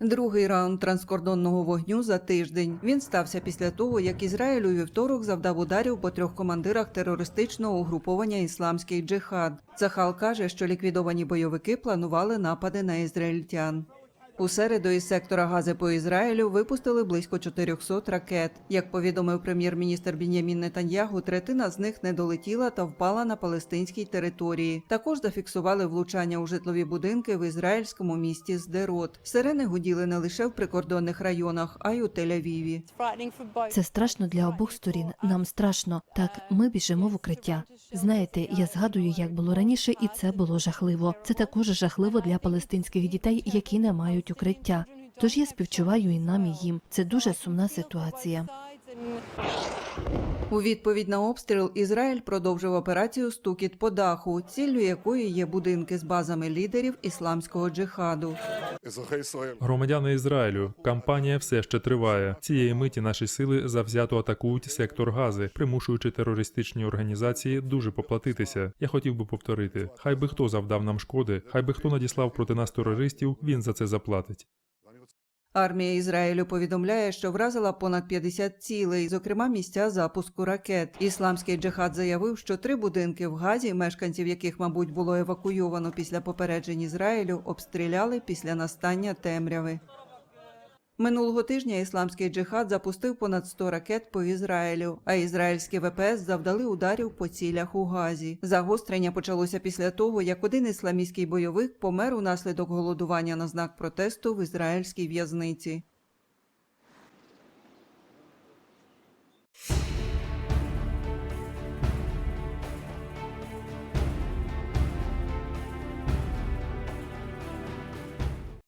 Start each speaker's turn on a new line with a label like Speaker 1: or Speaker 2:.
Speaker 1: Другий раунд транскордонного вогню за тиждень. Він стався після того, як Ізраїль у вівторок завдав ударів по трьох командирах терористичного угруповання Ісламський джихад. Цахал каже, що ліквідовані бойовики планували напади на ізраїльтян. У середу із сектора Гази по Ізраїлю випустили близько 400 ракет. Як повідомив прем'єр-міністр Бін'ямін Нетаньягу, третина з них не долетіла та впала на палестинській території. Також зафіксували влучання у житлові будинки в ізраїльському місті Здерот. Сирени гуділи не лише в прикордонних районах, а й у Тель-Авіві.
Speaker 2: Це страшно для обох сторін. Нам страшно. Так, ми біжимо в укриття. Знаєте, я згадую, як було раніше, і це було жахливо. Це також жахливо для палестинських дітей, які не мають укриття. Тож я співчуваю і нам, і їм. Це дуже сумна ситуація.
Speaker 1: У відповідь на обстріл Ізраїль продовжив операцію Стукіт по даху, ціллю якої є будинки з базами лідерів ісламського джихаду.
Speaker 3: Громадяни Ізраїлю. Кампанія все ще триває. Цієї миті наші сили завзято атакують сектор гази, примушуючи терористичні організації дуже поплатитися. Я хотів би повторити: хай би хто завдав нам шкоди, хай би хто надіслав проти нас терористів. Він за це заплатить.
Speaker 1: Армія Ізраїлю повідомляє, що вразила понад 50 цілей, зокрема місця запуску ракет. Ісламський джихад заявив, що три будинки в Газі, мешканців яких, мабуть, було евакуйовано після попереджень Ізраїлю, обстріляли після настання темряви. Минулого тижня ісламський джихад запустив понад 100 ракет по Ізраїлю, а ізраїльські ВПС завдали ударів по цілях у Газі. Загострення почалося після того, як один ісламістський бойовик помер унаслідок голодування на знак протесту в ізраїльській в'язниці.